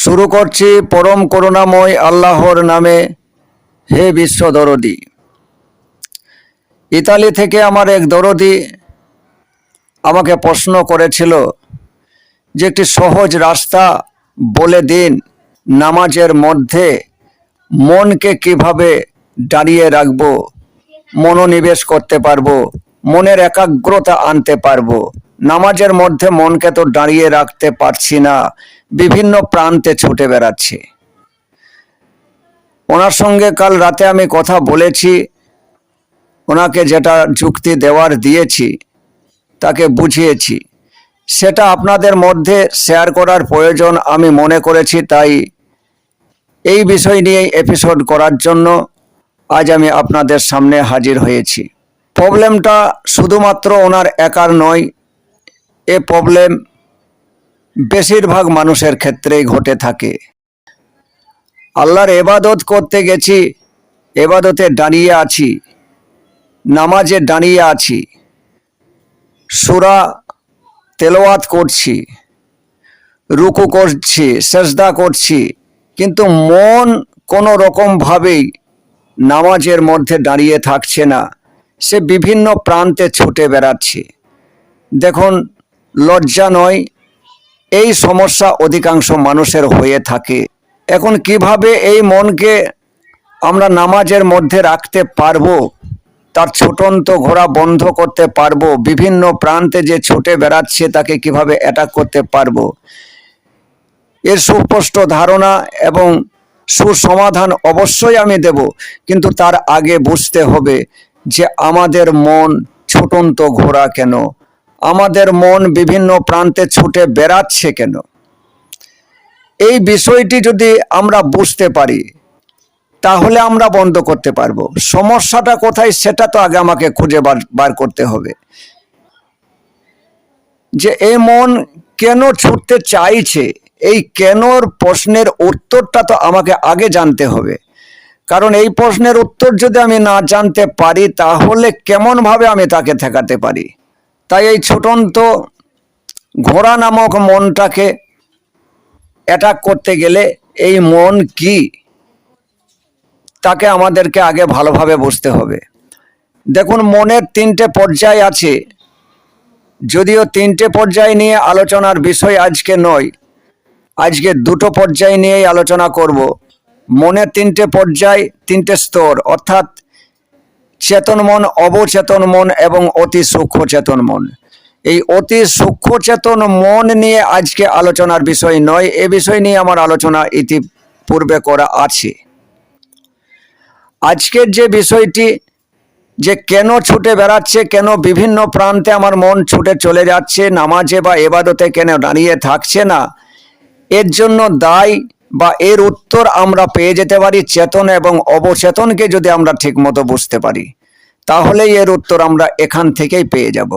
শুরু করছি পরম করুণাময় আল্লাহর নামে। হে বিশ্ব দরদি। ইতালি থেকে আমার এক দরদি আমাকে প্রশ্ন করেছিল যে একটি সহজ রাস্তা বলে দিন নামাজের মধ্যে মনকে কীভাবে দাঁড়িয়ে রাখব, মনোনিবেশ করতে পারব, মনের একাগ্রতা আনতে পারব। নামাজের মধ্যে মনকে তো দাঁড়িয়ে রাখতে পারছি না। বিভিন্ন প্রান্তে ছুটে বেড়াচ্ছি। ওনার সঙ্গে কাল রাতে আমি কথা বলেছি। ওনাকে যেটা যুক্তি দেওয়ার দিয়েছি, তাকে বুঝিয়েছি। সেটা আপনাদের মধ্যে শেয়ার করার প্রয়োজন আমি মনে করেছি, তাই এই বিষয় নিয়ে এপিসোড করার জন্য আজ আমি আপনাদের সামনে হাজির হয়েছি। প্রবলেমটা শুধুমাত্র ওনার একার নয়, এ প্রবলেম বেশিরভাগ মানুষের ক্ষেত্রেই ঘটে থাকে। আল্লাহর এবাদত করতে গেছি, এবাদতে দাঁড়িয়ে আছি, নামাজে দাঁড়িয়ে আছি, সুরা তেলাওয়াত করছি, রুকু করছি, সেজদা করছি, কিন্তু মন কোনো রকমভাবেই নামাজের মধ্যে দাঁড়িয়ে থাকছে না। সে বিভিন্ন প্রান্তে ছুটে বেড়াচ্ছে। দেখুন, লজ্জা নয় এই সমস্যা অধিকাংশ মানুষের হয়ে থাকে। এখন কীভাবে এই মনকে আমরা নামাজের মধ্যে রাখতে পারব, তার ছোটন্ত ঘোরা বন্ধ করতে পারব, বিভিন্ন প্রান্তে যে ছুটে বেড়াচ্ছে তাকে কীভাবে অ্যাটাক করতে পারব? এর সুস্পষ্ট ধারণা এবং সুসমাধান অবশ্যই আমি দেব, কিন্তু তার আগে বুঝতে হবে যে আমাদের মন ছুটন্ত ঘোরা কেন? আমাদের মন বিভিন্ন প্রান্তে ছুটে বেড়াচ্ছে কেন? এই বিষয়টি যদি আমরা বুঝতে পারি, তাহলে আমরা বন্ধ করতে পারব। সমস্যাটা কোথায় সেটা তো আগে আমাকে খুঁজে বার করতে হবে। যে এই মন কেন ছুটতে চাইছে, এই কেনর প্রশ্নের উত্তরটা তো আমাকে আগে জানতে হবে। কারণ এই প্রশ্নের উত্তর যদি আমি না জানতে পারি, তাহলে কেমনভাবে আমি তাকে ঠেকাতে পারি? তাই এই ছোটন্ত ঘোড়া নামক মনটাকে অ্যাটাক করতে গেলে এই মন কি? তাকে আমাদেরকে আগে ভালোভাবে বুঝতে হবে। দেখুন, মনের তিনটে পর্যায় আছে। যদিও তিনটে পর্যায় নিয়ে আলোচনার বিষয় আজকে নয়, আজকে দুটো পর্যায় নিয়েই আলোচনা করব। মনের তিনটে পর্যায়, তিনটে স্তর, অর্থাৎ চেতন মন, অবচেতন মন এবং অতি সূক্ষ্ম চেতন মন। এই অতি সূক্ষ্ম চেতন মন নিয়ে আজকে আলোচনার বিষয় নয়, এ বিষয় নিয়ে আমার আলোচনা ইতিপূর্বে করা আছে। আজকের যে বিষয়টি, যে কেন ছুটে বেড়াচ্ছে, কেন বিভিন্ন প্রান্তে আমার মন ছুটে চলে যাচ্ছে, নামাজে বা এবাদতে কেন দাঁড়িয়ে থাকছে না, এর জন্য দায় বা এর উত্তর আমরা পেয়ে যেতে পারি চেতন এবং অবচেতনকে যদি আমরা ঠিকমতো বুঝতে পারি। তাহলেই এর উত্তর আমরা এখান থেকেই পেয়ে যাব।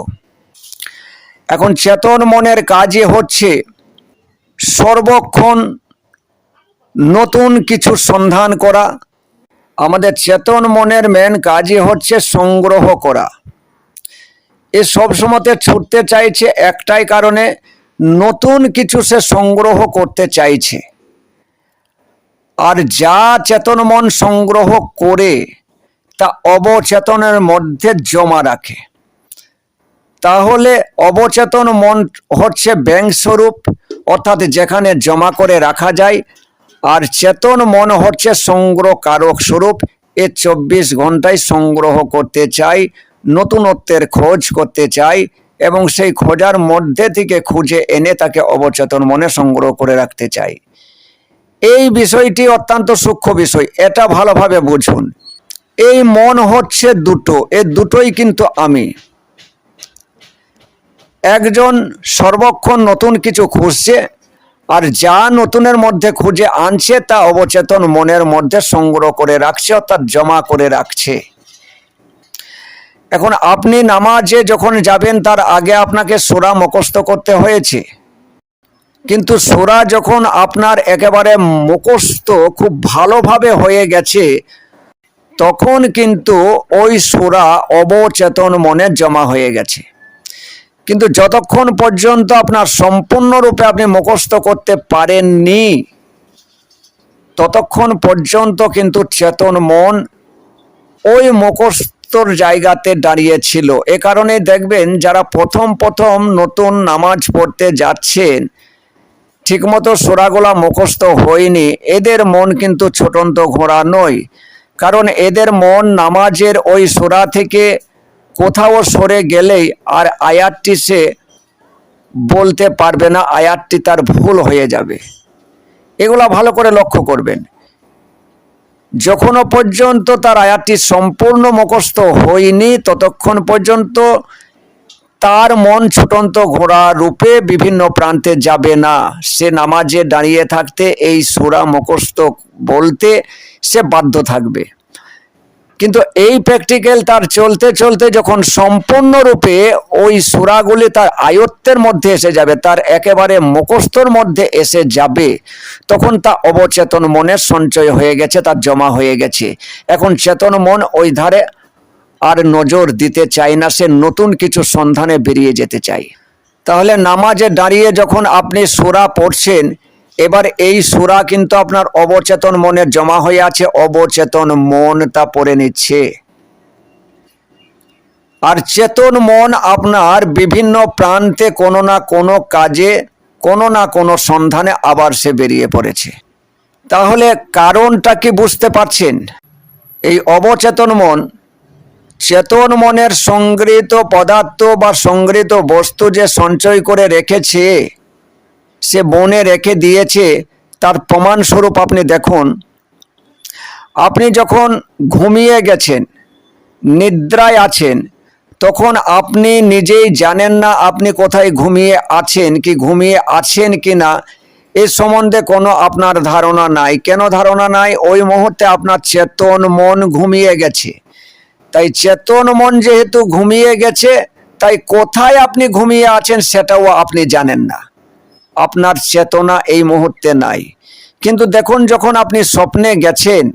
এখন চেতন মনের কাজই হচ্ছে সর্বক্ষণ নতুন কিছু সন্ধান করা। আমাদের চেতন মনের মেন কাজই হচ্ছে সংগ্রহ করা। এ সব সময়তে ছুটতে চাইছে একটাই কারণে নতুন কিছু সে সংগ্রহ করতে চাইছে। আর যা চেতন মন সংগ্রহ করে, তা অবচেতনের মধ্যে জমা রাখে। তাহলে অবচেতন মন হচ্ছে ব্যাংক স্বরূপ অর্থাৎ যেখানে জমা করে রাখা যায়, আর চেতন মন হচ্ছে সংগ্রহ কারক স্বরূপ। এ চব্বিশ ঘন্টায় সংগ্রহ করতে চাই, নতুনত্বের খোঁজ করতে চাই, এবং সেই খোঁজার মধ্যে থেকে খুঁজে এনে তাকে অবচেতন মনে সংগ্রহ করে রাখতে চাই। এই বিষয়টি অত্যন্ত সূক্ষ্ম বিষয়, এটা ভালোভাবে বুঝুন। এই মন হচ্ছে দুটো, এ দুটোই কিন্তু আমি। একজন সর্বক্ষণ নতুন কিছু খুঁজছে, আর যা নতুনের মধ্যে খুঁজে আনছে তা অবচেতন মনের মধ্যে সংগ্রহ করে রাখছে, অর্থাৎ জমা করে রাখছে। এখন আপনি নামাজে যখন যাবেন, তার আগে আপনাকে সোরা মুখস্থ করতে হয়েছে। কিন্তু সোরা যখন আপনার একেবারে মুখস্থ খুব ভালোভাবে হয়ে গেছে, তখন কিন্তু ওই সোরা অবচেতন মনে জমা হয়ে গেছে। কিন্তু যতক্ষণ পর্যন্ত আপনার সম্পূর্ণরূপে আপনি মুখস্থ করতে পারেননি, ততক্ষণ পর্যন্ত কিন্তু চেতন মন ওই মুখস্থর জায়গাতে দাঁড়িয়ে ছিল এ কারণে দেখবেন যারা প্রথম প্রথম নতুন নামাজ পড়তে যাচ্ছেন ঠিকমতো সোরাগোলা মুখস্থ হয়নি। এদের মন কিন্তু ছোটন্ত ঘোড়া নয়। কারণ এদের মন নামাজের ওই সোরা থেকে কোথাও সরে গেলেই আর আয়াতটি সে বলতে পারবে না, আয়াতটি তার ভুল হয়ে যাবে। এগুলা ভালো করে লক্ষ্য করবেন। যখনও পর্যন্ত তার আয়াতটি সম্পূর্ণ মুখস্থ হয়নি, ততক্ষণ পর্যন্ত তার মন ছুটন্ত ঘোড়া রূপে বিভিন্ন প্রান্তে যাবে না। সে নামাজে দাঁড়িয়ে থাকতে এই সুরা মুখস্থ বলতে সে বাধ্য থাকবে। কিন্তু এই প্র্যাকটিক্যাল তার চলতে চলতে যখন সম্পূর্ণরূপে ওই সুরাগুলি তার আয়ত্তের মধ্যে এসে যাবে, তার একেবারে মুখস্থর মধ্যে এসে যাবে, তখন তা অবচেতন মনের সঞ্চয় হয়ে গেছে, তার জমা হয়ে গেছে। এখন চেতন মন ওই ধারে আর নজর দিতে চায় না, সে নতুন কিছু সন্ধানে বেরিয়ে যেতে চায়। তাহলে নামাজে দাঁড়িয়ে যখন আপনি সুরা পড়ছেন, এবার এই সুরা কিন্তু আপনার অবচেতন মনে জমা হয়ে আছে, অবচেতন মন তা পড়ে নিচ্ছে। আর চেতন মন আপনার বিভিন্ন প্রান্তে কোনো না কোনো কাজে, কোনো না কোনো সন্ধানে আবার সে বেরিয়ে পড়েছে। তাহলে কারণটা কি বুঝতে পারছেন? এই অবচেতন মন চেতন মনের সংগৃহীত পদার্থ বা সংগৃহীত বস্তু যে সঞ্চয় করে রেখেছে, সে বনে রেখে দিয়েছে, তার প্রমাণস্বরূপ আপনি দেখুন। আপনি যখন ঘুমিয়ে গেছেন, নিদ্রায় আছেন, তখন আপনি নিজেই জানেন না আপনি কোথায় ঘুমিয়ে আছেন, কি ঘুমিয়ে আছেন কি না এ সম্বন্ধে কোনো আপনার ধারণা নাই। কেন ধারণা নাই? ওই মুহূর্তে আপনার চেতন মন ঘুমিয়ে গেছে। তাই চেতন মন যেহেতু ঘুমিয়ে গেছে, তাই কোথায় আপনি ঘুমিয়ে আছেন সেটাও আপনি জানেন না। আপনার চেতনা এই মুহূর্তে নাই। কিন্তু দেখুন, যখন আপনি স্বপ্নে গেছেন,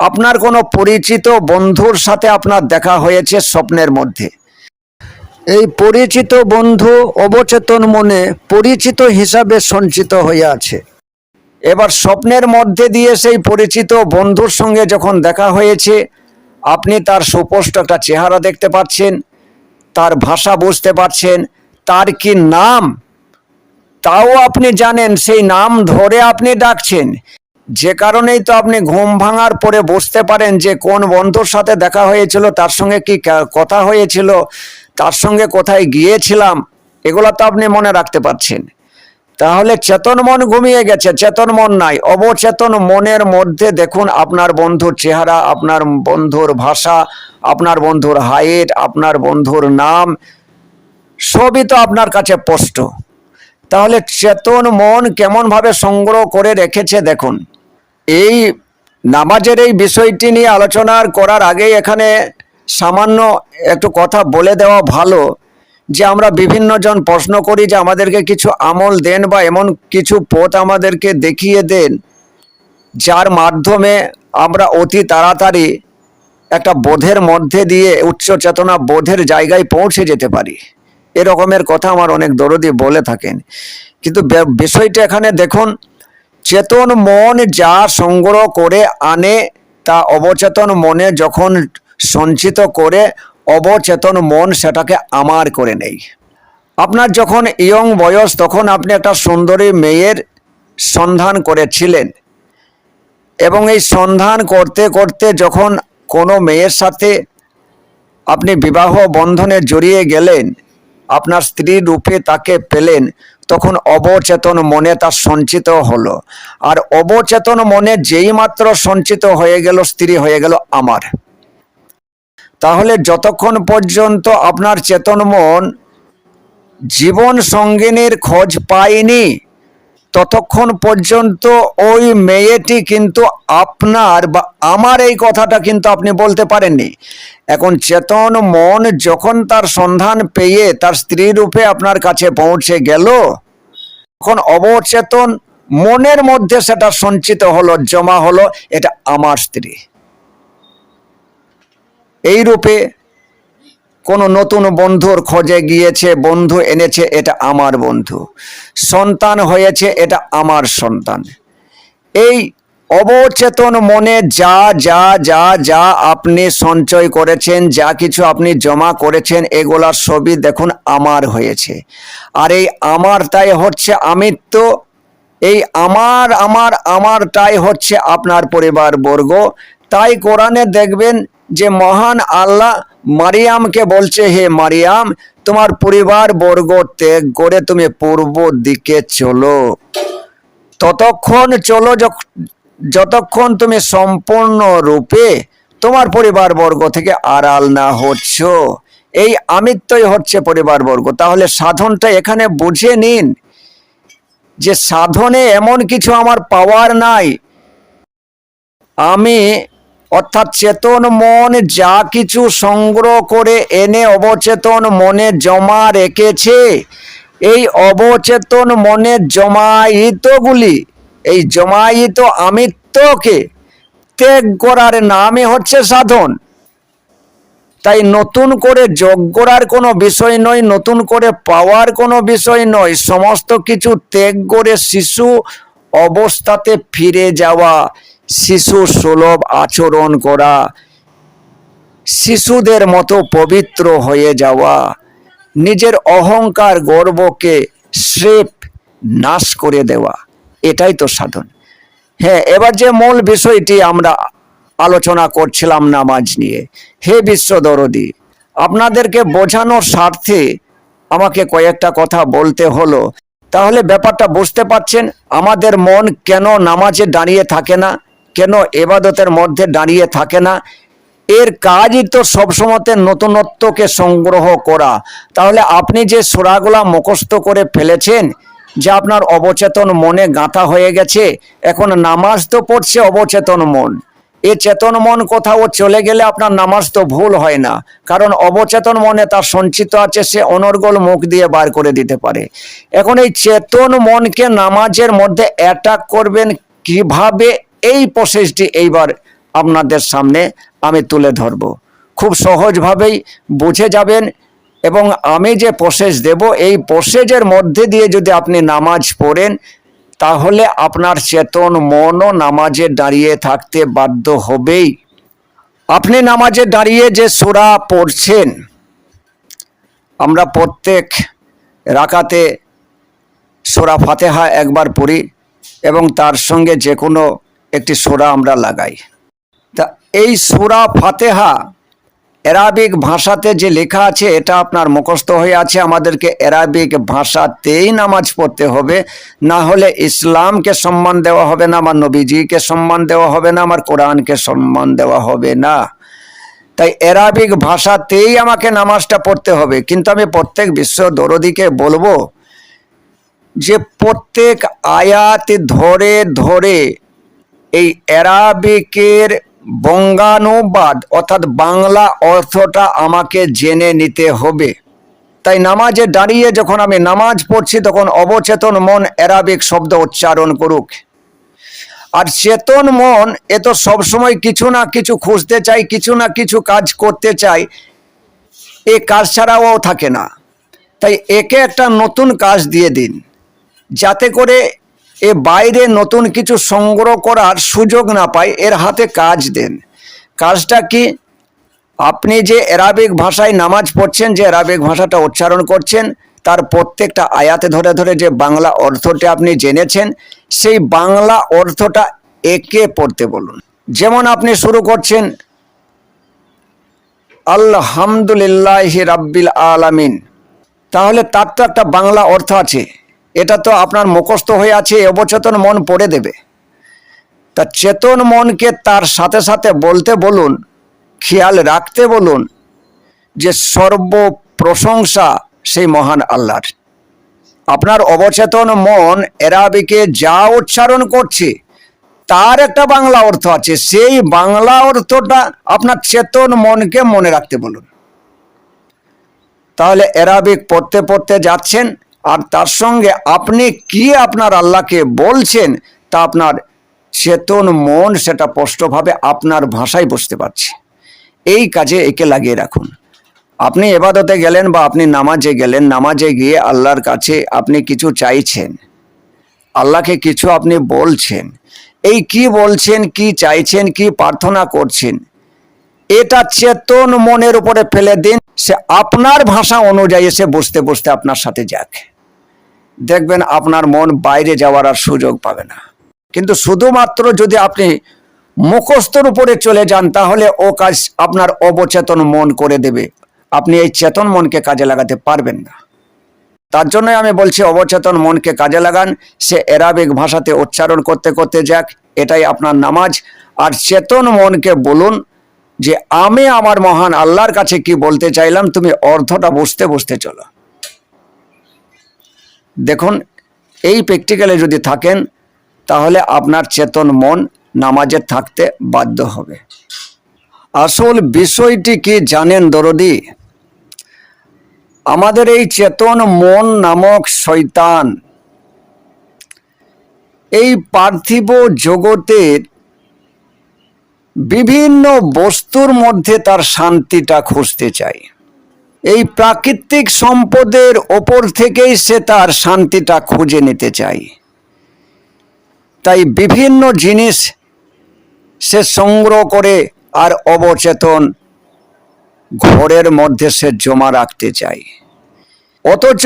আপনার কোনো পরিচিত বন্ধুর সাথে আপনার দেখা হয়েছে স্বপ্নের মধ্যে। এই পরিচিত বন্ধু অবচেতন মনে পরিচিত হিসাবে সঞ্চিত হয়ে আছে। এবার স্বপ্নের মধ্যে দিয়ে সেই পরিচিত বন্ধুর সঙ্গে যখন দেখা হয়েছে আপনি তার সুস্পষ্ট একটা চেহারা দেখতে পাচ্ছেন, তার ভাষা বুঝতে পারছেন তার কি নাম? তাও আপনি জানেন, সেই নাম ধরে আপনি ডাকছেন। যে কারণেই তো আপনি ঘুম ভাঙার পরে বুঝতে পারেন যে কোন বন্ধুর সাথে দেখা হয়েছিল, তার সঙ্গে কা- কথা হয়েছিল, তার সঙ্গে কোথায় গিয়েছিলাম, এগুলো তো আপনি মনে রাখতে পারছেন। তাহলে চেতন মন ঘুমিয়ে গেছে, চেতন মন নাই। অবচেতন মনের মধ্যে দেখুন আপনার বন্ধুর চেহারা, আপনার বন্ধুর ভাষা, আপনার বন্ধুর হাইট, আপনার বন্ধুর নাম, সবই তো আপনার কাছে স্পষ্ট। তাহলে চেতন মন কেমনভাবে সংগ্রহ করে রেখেছে দেখুন। এই নামাজের এই বিষয়টি নিয়ে আলোচনা করার আগেই এখানে সামান্য একটু কথা বলে দেওয়া ভালো। যে আমরা বিভিন্ন জন প্রশ্ন করি যে আমাদেরকে কিছু আমল দেন বা এমন কিছু পথ আমাদেরকে দেখিয়ে দেন, যার মাধ্যমে আমরা অতি তাড়াতাড়ি একটা বোধের মধ্যে দিয়ে উচ্চ চেতনা বোধের জায়গায় পৌঁছে যেতে পারি। এরকমের কথা আমার অনেক দরদি বলে থাকেন। কিন্তু বিষয়টা এখানে দেখুন, চেতন মন যা সংগ্রহ করে আনে, তা অবচেতন মনে যখন সঞ্চিত করে অবচেতন মন সেটাকে আমার করে নেই। আপনার যখন ইয়ং বয়স, তখন আপনি একটা সুন্দরী মেয়ের সন্ধান করেছিলেন এবং এই সন্ধান করতে করতে যখন কোনো মেয়ের সাথে আপনি বিবাহ বন্ধনে জড়িয়ে গেলেন, আপনার স্ত্রী রূপে তাকে পেলেন, তখন অবচেতন মনে তার সঞ্চিত হলো। আর অবচেতন মনে যেই মাত্র সঞ্চিত হয়ে গেল, স্ত্রী হয়ে গেল আমার। তাহলে যতক্ষণ পর্যন্ত আপনার চেতন মন জীবন সঙ্গিনীর খোঁজ পায়নি, ততক্ষণ পর্যন্ত ওই মেয়েটি কিন্তু আপনার বা আমার এই কথাটা কিন্তু আপনি বলতে পারেননি। এখন চেতন মন যখন তার সন্ধান পেয়ে তার স্ত্রী রূপে আপনার কাছে পৌঁছে গেল, তখন অবচেতন মনের মধ্যে সেটা সঞ্চিত হলো, জমা হলো, এটা আমার স্ত্রী। এই রূপে কোনো নতুন বন্ধুর খোঁজে গিয়েছে, বন্ধু এনেছে, এটা আমার বন্ধু। সন্তান হয়েছে, এটা আমার সন্তান। এই অবচেতন মনে যা যা যা যা আপনি সঞ্চয় করেছেন, যা কিছু আপনি জমা করেছেন এগুলার সবই দেখুন আমার হয়েছে। আর এই আমার তাই হচ্ছে আমিত্ব, এই আমার আমার আমার তাই হচ্ছে আপনার পরিবার বর্গ তাই কোরআনে দেখবেন যে মহান আল্লাহ মারিয়ামকে বলছে, হে মারিয়াম, তোমার পরিবার বর্গ ত্যাগ করে তুমি পূর্ব দিকে চলো। ততক্ষণ চলো যতক্ষণ তুমি সম্পূর্ণ রূপে তোমার পরিবার বর্গ থেকে আড়াল না হচ্ছ। এই আমিত্বই হচ্ছে পরিবার বর্গ। তাহলে সাধনটা এখানে বুঝে নিন যে সাধনে এমন কিছু আমার পাওয়ার নাই। আমি অর্থাৎ চেতন মন যা কিছু সংগ্রহ করে এনে অবচেতন মনে জমা রেখেছে। এই অবচেতন মনের জমায়িতগুলি, এই জমায়িত আমিত্বকে ত্যাগ করার নামই হচ্ছে সাধন। তাই নতুন করে যোগ করার কোনো বিষয় নয়, নতুন করে পাওয়ার কোনো বিষয় নয়। সমস্ত কিছু ত্যাগ করে শিশু অবস্থাতে ফিরে যাওয়া শিশু সুলভ আচরণ করা, শিশুদের মতো পবিত্র হয়ে যাওয়া, নিজের অহংকার গর্বকে স্রেফ নাশ করে দেওয়া, এটাই তো সাধন। হ্যাঁ এবার যে মূল বিষয়টি আমরা আলোচনা করছিলাম নামাজ নিয়ে, হে বিশ্ব দরদি, আপনাদেরকে বোঝানোর স্বার্থে আমাকে কয়েকটা কথা বলতে হলো। তাহলে ব্যাপারটা বুঝতে পারছেন, আমাদের মন কেন নামাজে দাঁড়িয়ে থাকে না? কেন এবাদতের মধ্যে দাঁড়িয়ে থাকে না? এর কাজই তো সবসময়তে নতুনত্বকে সংগ্রহ করা। তাহলে আপনি যে সোরাগুলা মুখস্থ করে ফেলেছেন, যে আপনার অবচেতন মনে গাঁথা হয়ে গেছে, এখন নামাজ তো পড়ছে অবচেতন মন। এ চেতন মন কোথাও চলে গেলে আপনার নামাজ তো ভুল হয় না, কারণ অবচেতন মনে তার সঞ্চিত আছে, সে অনর্গল মুখ দিয়ে বার করে দিতে পারে। এখন এই চেতন মনকে নামাজের মধ্যে অ্যাটাক করবেন কীভাবে এই প্রসেসটি এইবার আপনাদের সামনে আমি তুলে ধরব। খুব সহজভাবেই বুঝে যাবেন এবং আমি যে প্রসেস দেব, এই প্রসেসের মধ্যে দিয়ে যদি আপনি নামাজ পড়েন, তাহলে আপনার চেতন, মনও নামাজে দাঁড়িয়ে থাকতে বাধ্য হবেই। আপনি নামাজে দাঁড়িয়ে যে সুরা পড়ছেন, আমরা প্রত্যেক রাকাতে সোরা ফাতেহা একবার পড়ি এবং তার সঙ্গে যে কোনো একটি সোরা আমরা লাগাই। তা এই সুরা ফাতেহা অ্যারাবিক ভাষাতে যে লেখা আছে, এটা আপনার মুখস্থ হয়ে আছে। আমাদেরকে অ্যারাবিক ভাষাতেই নামাজ পড়তে হবে। না হলে ইসলামকে সম্মান দেওয়া হবে না, আমার নবীজিকে সম্মান দেওয়া হবে না, আমার কোরআনকে সম্মান দেওয়া হবে না। তাই অ্যারাবিক ভাষাতেই আমাকে নামাজটা পড়তে হবে। কিন্তু আমি প্রত্যেক বিশ্ব দরদিকে বলব যে প্রত্যেক আয়াত ধরে ধরে এই অ্যারাবিকের বঙ্গানুবাদ অর্থাৎ বাংলা অর্থটা আমাকে জেনে নিতে হবে। তাই নামাজে দাঁড়িয়ে যখন আমি নামাজ পড়ছি, তখন অবচেতন মন অ্যারাবিক শব্দ উচ্চারণ করুক। আর চেতন মন, এ তো সবসময় কিছু না কিছু খুঁজতে চাই, কিছু না কিছু কাজ করতে চাই। এ কাজ ছাড়াও থাকে না। তাই একে একটা নতুন কাজ দিয়ে দিন। যাতে করে এ বাইরে নতুন কিছু সংগ্রহ করার সুযোগ না পায় এর হাতে কাজ দেন। কাজটা কি? আপনি যে অ্যারাবিক ভাষায় নামাজ পড়ছেন, যে অ্যারাবিক ভাষাটা উচ্চারণ করছেন, তার প্রত্যেকটা আয়াতে ধরে ধরে যে বাংলা অর্থটি আপনি জেনেছেন, সেই বাংলা অর্থটা একে পড়তে বলুন। যেমন আপনি শুরু করছেন, আলহামদুলিল্লাহ রাব্বিল আলামিন। তাহলে তার তো একটা বাংলা অর্থ আছে। এটা তো আপনার মুখস্থ হয়ে আছে অবচেতন মন পড়ে দেবে। তা চেতন মনকে তার সাথে সাথে বলতে বলুন, খেয়াল রাখতে বলুন যে সর্ব প্রশংসা সেই মহান আল্লাহর। আপনার অবচেতন মন এরাবিকে যা উচ্চারণ করছে, তার একটা বাংলা অর্থ আছে। সেই বাংলা অর্থটা আপনার চেতন মনকে মনে রাখতে বলুন। তাহলে এরাবিক পড়তে পড়তে যাচ্ছেন আর তার সঙ্গে আপনি কি আপনার আল্লাহকে বলছেন তা আপনার চেতন, মন সেটা স্পষ্টভাবে আপনার ভাষায় বুঝতে পারছে। এই কাজে একে লাগিয়ে রাখুন। আপনি এবাদতে গেলেন বা আপনি নামাজে গেলেন, নামাজে গিয়ে আল্লাহর কাছে আপনি কিছু চাইছেন, আল্লাহকে কিছু আপনি বলছেন, এই কি বলছেন, কি চাইছেন, কি প্রার্থনা করছেন, এটা চেতন মনের উপরে ফেলে দিন, সে আপনার ভাষা অনুযায়ী সে বুঝতে বুঝতে আপনার সাথে যাক। দেখবেন আপনার মন বাইরে যাওয়ার আর সুযোগ পাবে না। কিন্তু শুধুমাত্র যদি আপনি মুখস্থর উপরে চলে যান, তাহলে ও কাজ আপনার অবচেতন মন করে দেবে। আপনি এই চেতন মনকে কাজে লাগাতে পারবেন না। তার জন্যই আমি বলছি, অবচেতন মনকে কাজে লাগান। সে এরাবিক ভাষাতে উচ্চারণ করতে করতে যাক, এটাই আপনার নামাজ। আর চেতন মনকে বলুন যে, আমি আমার মহান আল্লাহর কাছে কি বলতে চাইলাম, তুমি অর্থটা বুঝতে বুঝতে চলো। দেখুন, এই প্র্যাকটিক্যালে যদি থাকেন, তাহলে আপনার চেতন মন নামাজে থাকতে বাধ্য হবে। আসল বিষয়টি কি জানেন দরদি? আমাদের এই চেতন মন নামক শয়তান, এই পার্থিব জগতের বিভিন্ন বস্তুর মধ্যে তার শান্তিটা খুঁজতে চায়। এই প্রাকৃতিক সম্পদের ওপর থেকেই সে তার শান্তিটা খুঁজে নিতে চায় তাই বিভিন্ন জিনিস সে সংগ্রহ করে আর অবচেতন ঘরের মধ্যে সে জমা রাখতে চায় অথচ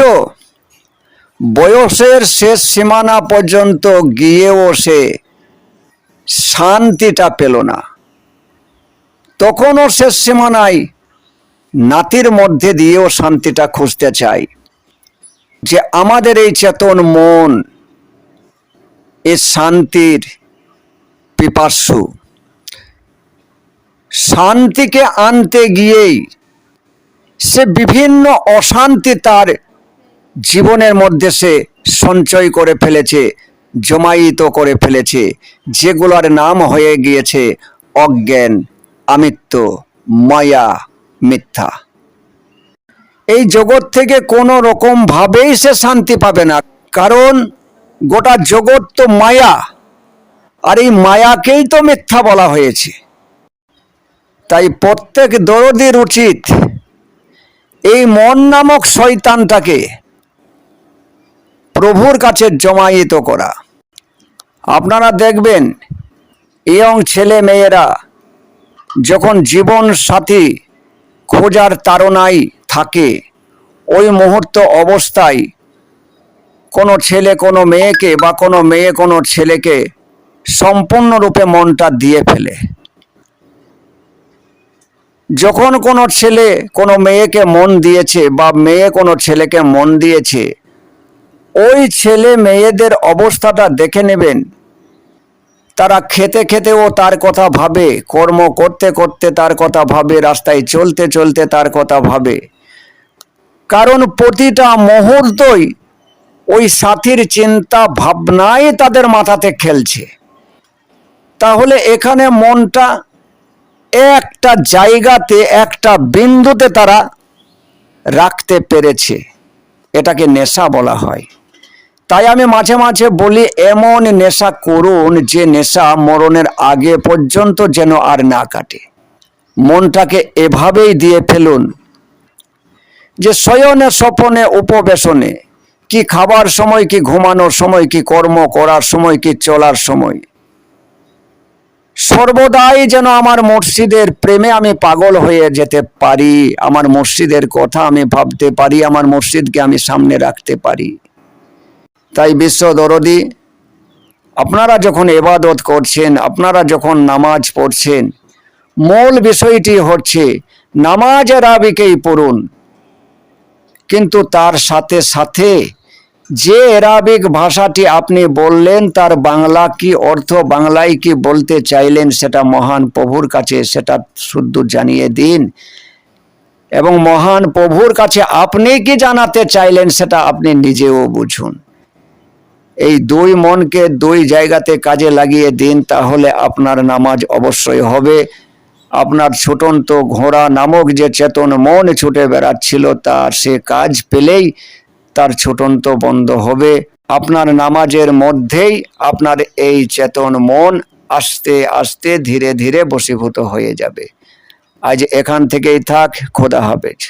বয়সের শেষ সীমানা পর্যন্ত গিয়েও সে শান্তিটা পেল না। তখনও শেষ সীমানায় নাতির মধ্যে দিয়েও শান্তিটা খুঁজতে চাই। যে আমাদের এই চেতন মন, এ শান্তির পিপাসু। শান্তিকে আনতে গিয়েই সে বিভিন্ন অশান্তি তার জীবনের মধ্যে সে সঞ্চয় করে ফেলেছে, জমায়িত করে ফেলেছে, যেগুলোর নাম হয়ে গিয়েছে অজ্ঞান, আমিত্ব, মায়া। মিথ্যা। এই জগৎ থেকে কোনো রকম ভাবেই সে শান্তি পাবে না। কারণ গোটা জগৎ তো মায়া। আর এই মায়াকেই তো মিথ্যা বলা হয়েছে। তাই প্রত্যেক দরদির উচিত এই মন নামক শয়তানটাকে প্রভুর কাছে জমায়েত করা। আপনারা দেখবেন ইয়ং ছেলে মেয়েরা যখন জীবন সাথী খোঁজার তাড়নায় থাকে। ওই মুহূর্ত অবস্থায় কোনো ছেলে, কোনো মেয়েকে বা কোনো মেয়ে, কোনো ছেলেকে সম্পূর্ণরূপে মনটা দিয়ে ফেলে। যখন কোনো ছেলে, কোনো মেয়েকে মন দিয়েছে বা মেয়ে, কোনো ছেলেকে মন দিয়েছে, ওই ছেলে মেয়েদের অবস্থাটা দেখে নেবেন। তারা খেতে খেতেও তার কথা ভাবে, কর্ম করতে করতে তার কথা ভাবে, রাস্তায় চলতে চলতে তার কথা ভাবে। কারণ প্রতিটা মুহূর্তই ওই সাথীর চিন্তা ভাবনাই তাদের মাথাতে খেলছে। তাহলে এখানে মনটা একটা জায়গাতে, একটা বিন্দুতে তারা রাখতে পেরেছে। এটাকে নেশা বলা হয়। তাই আমি মাঝে মাঝে বলি, এমন নেশা করুন যে নেশা মরণের আগে পর্যন্ত যেন আর না কাটে। মনটাকে এভাবেই দিয়ে ফেলুন যে শয়নে, স্বপনে, উপবেশনে, কি খাবার সময়, কি ঘুমানোর সময়, কি কর্ম করার সময়, কি চলার সময়। সর্বদাই যেন আমার মসজিদের প্রেমে আমি পাগল হয়ে যেতে পারি, আমার মসজিদের কথা আমি ভাবতে পারি, আমার মসজিদকে আমি সামনে রাখতে পারি। তাই বিশ্ব দরদি, আপনারা যখন এবাদত করছেন, আপনারা যখন নামাজ পড়ছেন, মূল বিষয়টি হচ্ছে নামাজ রাবিকেই পড়ুন। কিন্তু তার সাথে সাথে যে এরাবিক ভাষাটি আপনি বললেন, তার বাংলা কি অর্থ, বাংলায় কি বলতে চাইলেন, সেটা মহান প্রভুর কাছে সেটা শুদ্ধ জানিয়ে দিন। এবং মহান প্রভুর কাছে আপনি কি জানাতে চাইলেন, সেটা আপনি নিজেও বুঝুন। এই দুই মনকে দুই জায়গাতে কাজে লাগিয়ে দিন, তাহলে আপনার নামাজ অবশ্যই হবে। আপনার ছুটন্ত ঘোড়া নামক যে চেতন মন ছুটে বেড়াচ্ছিল, তার সে কাজ পেলেই তার ছুটন্ত বন্ধ হবে। আপনার নামাজের মধ্যেই আপনার এই চেতন মন আস্তে আস্তে ধীরে ধীরে বশীভূত হয়ে যাবে। আজ এখান থেকেই থাক, খোদা হাফেজ।